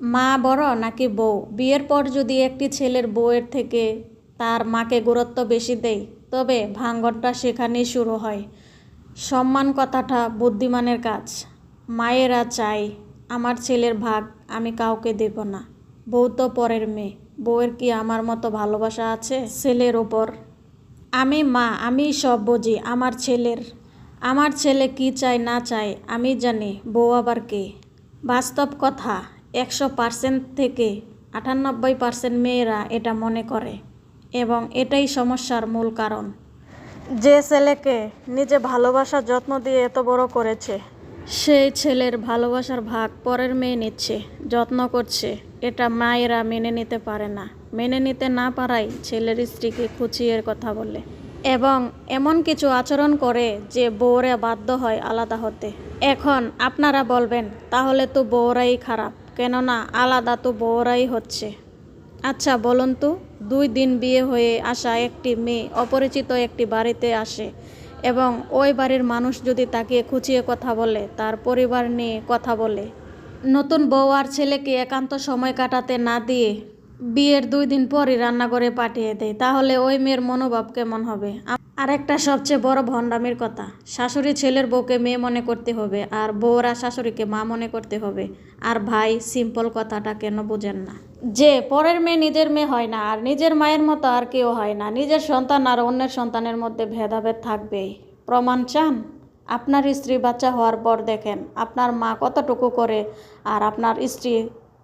মা বড় নাকি বউ? বিয়ের পর যদি একটি ছেলের বউয়ের থেকে তার মাকে গুরুত্ব বেশি দেয় তবে ভাঙ্গনটা সেখানেই শুরু হয়। সম্মান কথাটা বুদ্ধিমানের কাজ। মায়েরা চাই আমার ছেলের ভাগ আমি কাউকে দেব না। বউ তো পরের মেয়ে। বউয়ের কি আমার মতো ভালোবাসা আছে ছেলের ওপর আমি মা, আমি সব বুঝি। আমার ছেলের, আমার ছেলে কি চায় না চায় আমি জানি। বউ আবার কে? বাস্তব কথা। একশো পার্সেন্ট থেকে আটানব্বই পার্সেন্ট মেয়েরা এটা মনে করে এবং এটাই সমস্যার মূল কারণ। যে ছেলেকে নিজে ভালোবাসা যত্ন দিয়ে এত বড় করেছে, সেই ছেলের ভালোবাসার ভাগ পরের মেয়ে নিচ্ছে, যত্ন করছে। এটা মায়েরা মেনে নিতে পারে না। মেনে নিতে না পারাই ছেলের স্ত্রীকে খুঁচিয়ে কথা বলে। এবং এমন কিছু আচরণ করে যে বউরা বাধ্য হয় আলাদা হতে। এখন আপনারা বলবেন, তাহলে তো বউরাই খারাপ। কেননা আলাদা তো বউরাই হচ্ছে। আচ্ছা বলুন তো, দুই দিন বিয়ে হয়ে আসা একটি মেয়ে অপরিচিত একটি বাড়িতে আসে এবং ওই বাড়ির মানুষ যদি তাকে খুঁচিয়ে কথা বলে, তার পরিবার নিয়ে কথা বলে। নতুন বউ আর ছেলেকে একান্ত সময় কাটাতে না দিয়ে বিয়ের দুই দিন পরই রান্নাঘরে পাঠিয়ে দেয়, তাহলে ওই মেয়ের মনোভাব কেমন হবে? আরেকটা সবচেয়ে বড় ভণ্ডামির কথা। শাশুড়ি ছেলের বউকে মেয়ে মনে করতে হবে আর বউরা শাশুড়িকে মা মনে করতে হবে। আর ভাই সিম্পল কথাটা কেন বোঝেন না? যে পরের মেয়ে নিজের মেয়ে হয় না, আর নিজের মায়ের মতো আর কেউ হয় না। নিজের সন্তান আর অন্যের সন্তানের মধ্যে ভেদাভেদ থাকবেই। প্রমাণ চান? আপনার স্ত্রী বাচ্চা হওয়ার পর দেখেন, আপনার মা কতটুকু করে আর আপনার স্ত্রী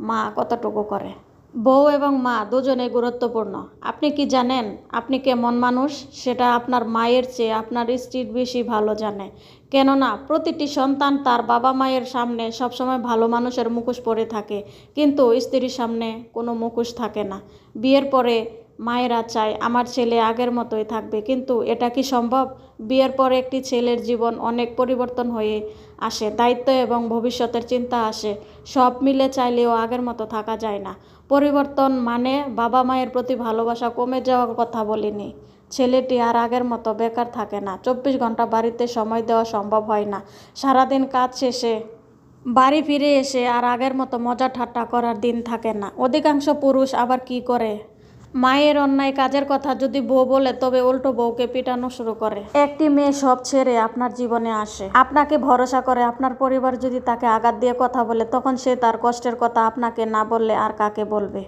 মা কতটুকু করে। বউ এবং মা দুজনে গুরুত্বপূর্ণ। আপনি কি জানেন, আপনি কেমন মানুষ? সেটা আপনার মায়ের চেয়ে আপনার স্ত্রীর বেশি ভালো জানে। কেননা, প্রতিটি সন্তান তার বাবা মায়ের সামনে সবসময় ভালো মানুষের মুখোশ পরে থাকে। কিন্তু স্ত্রীর সামনে কোনো মুখোশ থাকে না। বিয়ের পরে মায়েরা চায় আমার ছেলে আগের মতোই থাকবে। কিন্তু এটা কি সম্ভব? বিয়ের পরে একটি ছেলের জীবন অনেক পরিবর্তন হয়ে আসে, দায়িত্ব এবং ভবিষ্যতের চিন্তা আসে। সব মিলে চাইলেও আগের মতো থাকা যায় না। পরিবর্তন মানে বাবা মায়ের প্রতি ভালোবাসা কমে যাওয়ার কথা বলিনি। ছেলেটি আর আগের মতো বেকার থাকে না। চব্বিশ ঘণ্টা বাড়িতে সময় দেওয়া সম্ভব হয় না। সারাদিন কাজ শেষে বাড়ি ফিরে এসে আর আগের মতো মজা ঠাট্টা করার দিন থাকে না। অধিকাংশ পুরুষ আবার কি করে? মায়ের অন্যায় কাজের কথা যদি বউ বলে, তবে উল্টো বউকে পিটানো শুরু করে। একটি মেয়ে সব ছেড়ে আপনার জীবনে আসে। আপনাকে ভরসা করে, আপনার পরিবার যদি তাকে আঘাত দিয়ে কথা বলে, তখন সে তার কষ্টের কথা আপনাকে না বললে আর কাকে বলবে?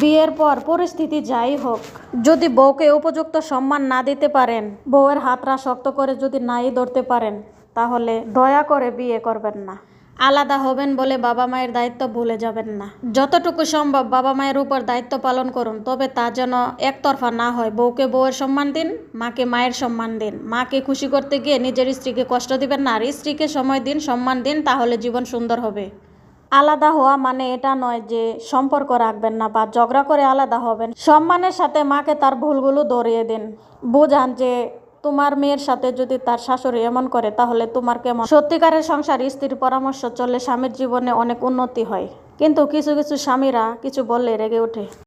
বিয়ের পর পরিস্থিতি যাই হোক, যদি বউকে উপযুক্ত সম্মান না দিতে পারেন, বউয়ের হাতরা শক্ত করে যদি নাই ধরতে পারেন, তাহলে দয়া করে বিয়ে করবেন না। আলাদা হবেন বলে বাবা মায়ের দায়িত্ব ভুলে যাবেন না। যতটুকু সম্ভব বাবা মায়ের উপর দায়িত্ব পালন করুন, তবে তা যেন একতরফা না হয়। বউকে বউয়ের সম্মান দিন, মাকে মায়ের সম্মান দিন। মাকে খুশি করতে গিয়ে নিজের স্ত্রীকে কষ্ট দিবেন না, আর স্ত্রীকে সময় দিন, সম্মান দিন, তাহলে জীবন সুন্দর হবে। আলাদা হওয়া মানে এটা নয় যে সম্পর্ক রাখবেন না বা ঝগড়া করে আলাদা হবেন। সম্মানের সাথে মাকে তার ভুলগুলো ধরিয়ে দিন। বোঝান যে তোমার মেয়ের সাথে যদি তার শাশুড়ি এমন করে, তাহলে তোমার কেমন? সত্যিকারের সংসার স্ত্রীর পরামর্শ চললে স্বামীর জীবনে অনেক উন্নতি হয়। কিন্তু কিছু কিছু স্বামীরা কিছু বললে রেগে ওঠে।